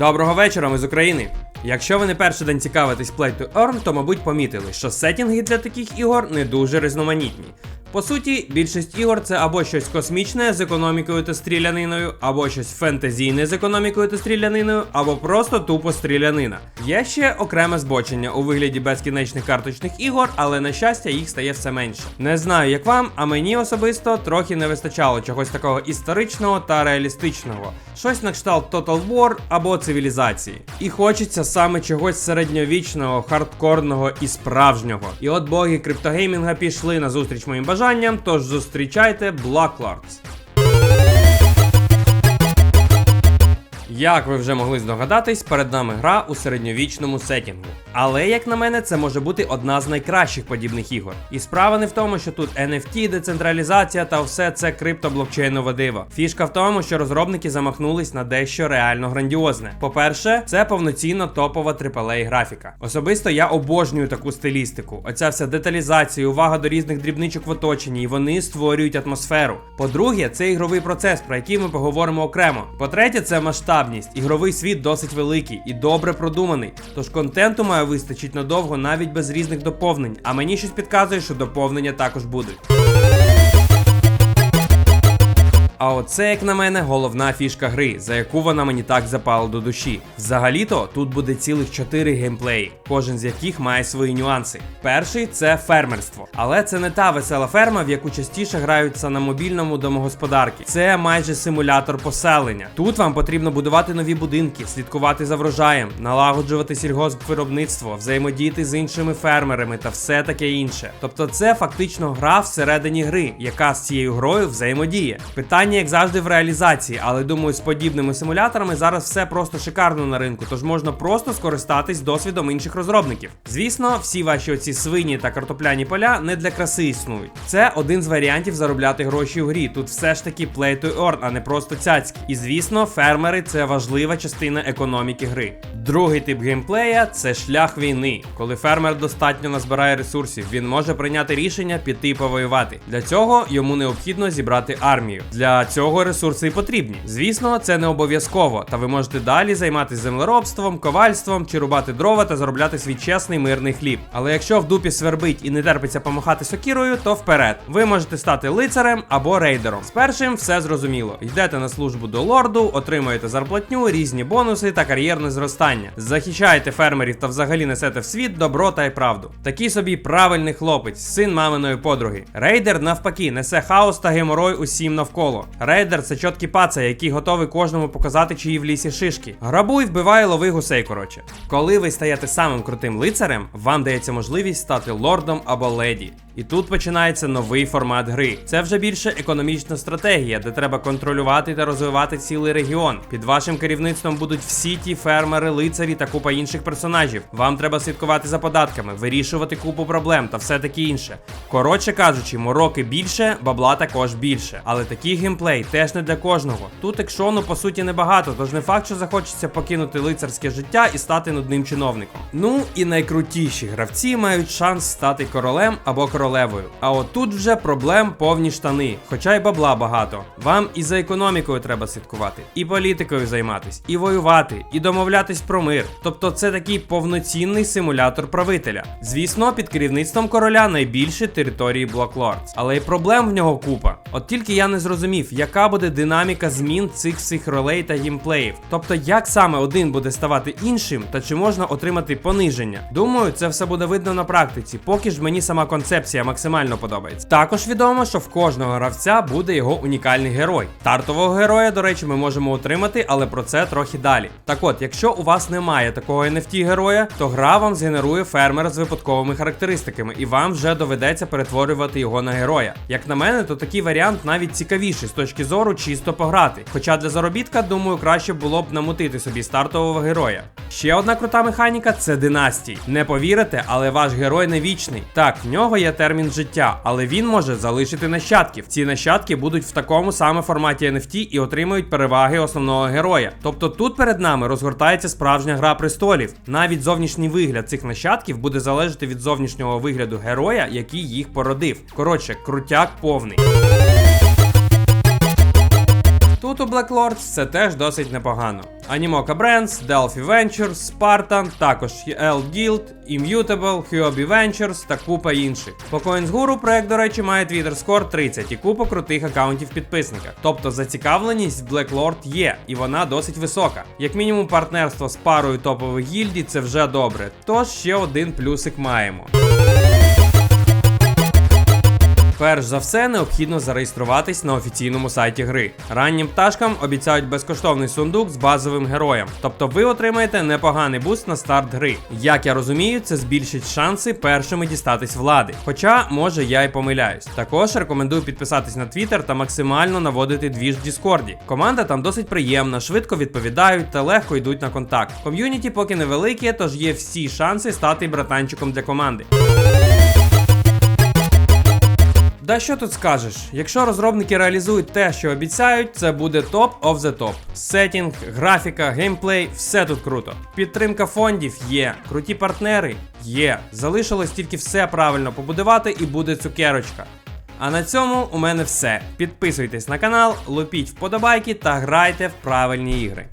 Доброго вечора, ми з України. Якщо ви не перший день цікавитесь Play to Earn, то мабуть помітили, що сеттінги для таких ігор не дуже різноманітні. По суті, більшість ігор це або щось космічне з економікою та стріляниною, або щось фентезійне з економікою та стріляниною, або просто тупо стрілянина. Є ще окреме збочення у вигляді безкінечних карточних ігор, але на щастя їх стає все менше. Не знаю, як вам, а мені особисто трохи не вистачало чогось такого історичного та реалістичного, щось на кшталт Total War або цивілізації. І хочеться саме чогось середньовічного, хардкорного і справжнього. І от боги криптогеймінга пішли на зустріч моїм бажанням, тож зустрічайте Blacklords. Як ви вже могли здогадатись, перед нами гра у середньовічному сетінгу. Але, як на мене, це може бути одна з найкращих подібних ігор. І справа не в тому, що тут NFT, децентралізація та все це криптоблокчейнове диво. Фішка в тому, що розробники замахнулись на дещо реально грандіозне. По-перше, це повноцінно топова AAA графіка. Особисто я обожнюю таку стилістику. Оця вся деталізація, увага до різних дрібничок в оточенні, і вони створюють атмосферу. По-друге, це ігровий процес, про який ми поговоримо окремо. По-третє, це масштабність. Ігровий світ досить великий і добре продуманий. Тож контенту має вистачить надовго навіть без різних доповнень. А мені щось підказує, що доповнення також будуть. А оце, як на мене, головна фішка гри, за яку вона мені так запала до душі. Взагалі-то тут буде цілих 4 геймплеї, кожен з яких має свої нюанси. Перший це фермерство, але це не та весела ферма, в яку частіше граються на мобільному домогосподарки. Це майже симулятор поселення. Тут вам потрібно будувати нові будинки, слідкувати за врожаєм, налагоджувати сільгоспвиробництво, взаємодіяти з іншими фермерами та все таке інше. Тобто, це фактично гра всередині гри, яка з цією грою взаємодіє. Питання, як завжди, в реалізації, але думаю, з подібними симуляторами зараз все просто шикарно на ринку, тож можна просто скористатись досвідом інших розробників. Звісно, всі ваші оці свині та картопляні поля не для краси існують. Це один з варіантів заробляти гроші у грі. Тут все ж таки play to earn, а не просто цяцьки. І звісно, фермери це важлива частина економіки гри. Другий тип геймплея це шлях війни. Коли фермер достатньо назбирає ресурсів, він може прийняти рішення піти повоювати. Для цього йому необхідно зібрати армію. Для цього ресурси і потрібні. Звісно, це не обов'язково, та ви можете далі займатися землеробством, ковальством чи рубати дрова та заробляти свій чесний мирний хліб. Але якщо в дупі свербить і не терпиться помахати сокірою, то вперед. Ви можете стати лицарем або рейдером. З першим все зрозуміло. Йдете на службу до лорду, отримуєте зарплатню, різні бонуси та кар'єрне зростання. Захищаєте фермерів та взагалі несете в світ добро та й правду. Такий собі правильний хлопець, син маминої подруги. Рейдер навпаки несе хаос та геморой усім навколо. Рейдер це чіткий паца, який готовий кожному показати, чиї в лісі шишки. Грабуй, вбивай, лови гусей. Коротше, коли ви стаєте самим крутим лицарем, вам дається можливість стати лордом або леді. І тут починається новий формат гри. Це вже більше економічна стратегія, де треба контролювати та розвивати цілий регіон. Під вашим керівництвом будуть всі ті фермери, лицарі та купа інших персонажів. Вам треба слідкувати за податками, вирішувати купу проблем та все таке інше. Коротше кажучи, мороки більше, бабла також більше. Але такий геймплей теж не для кожного. Тут екшону по суті небагато, тож не факт, що захочеться покинути лицарське життя і стати нудним чиновником. Ну і найкрутіші гравці мають шанс стати королем або королевою. А от тут вже проблем повні штани, хоча й бабла багато. Вам і за економікою треба слідкувати, і політикою займатись, і воювати, і домовлятись про мир. Тобто це такий повноцінний симулятор правителя. Звісно, під керівництвом короля найбільші території Blacklords. Але й проблем в нього купа. От тільки я не зрозумів, яка буде динаміка змін цих всіх ролей та геймплеїв. Тобто, як саме один буде ставати іншим, та чи можна отримати пониження. Думаю, це все буде видно на практиці, поки ж мені сама концепція максимально подобається. Також відомо, що в кожного гравця буде його унікальний герой. Стартового героя, до речі, ми можемо отримати, але про це трохи далі. Так от, якщо у вас немає такого NFT героя, то гра вам згенерує фермера з випадковими характеристиками, і вам вже доведеться перетворювати його на героя. Як на мене, то такий варіант навіть цікавіший з точки зору чисто пограти. Хоча для заробітка, думаю, краще було б намутити собі стартового героя. Ще одна крута механіка це династій. Не повірите, але ваш герой не вічний. Так, в нього є термін життя, але він може залишити нащадків. Ці нащадки будуть в такому саме форматі NFT і отримують переваги основного героя. Тобто тут перед нами розгортається справжня гра престолів. Навіть зовнішній вигляд цих нащадків буде залежати від зовнішнього вигляду героя, який їх породив. Коротше, крутяк повний. Тут у Black Lords все теж досить непогано. Animoca Brands, Delphi Ventures, Spartan, також L Guild, Immutable, Huobi Ventures та купа інших. По CoinsGuru проект, до речі, має Twitter Score 30 і купу крутих акаунтів підписників. Тобто зацікавленість Black Lord є, і вона досить висока. Як мінімум, партнерство з парою топових гільдій це вже добре. Тож ще один плюсик маємо. Перш за все, необхідно зареєструватись на офіційному сайті гри. Раннім пташкам обіцяють безкоштовний сундук з базовим героєм, тобто ви отримаєте непоганий буст на старт гри. Як я розумію, це збільшить шанси першими дістатись влади. Хоча, може, я й помиляюсь. Також рекомендую підписатись на Twitter та максимально наводити двіж в Діскорді. Команда там досить приємна, швидко відповідають та легко йдуть на контакт. Ком'юніті поки невелике, тож є всі шанси стати братанчиком для команди. Да що тут скажеш? Якщо розробники реалізують те, що обіцяють, це буде топ of the top. Сетінг, графіка, геймплей, все тут круто. Підтримка фондів є, круті партнери є. Залишилось тільки все правильно побудувати і буде цукерочка. А на цьому у мене все. Підписуйтесь на канал, лупіть вподобайки та грайте в правильні ігри.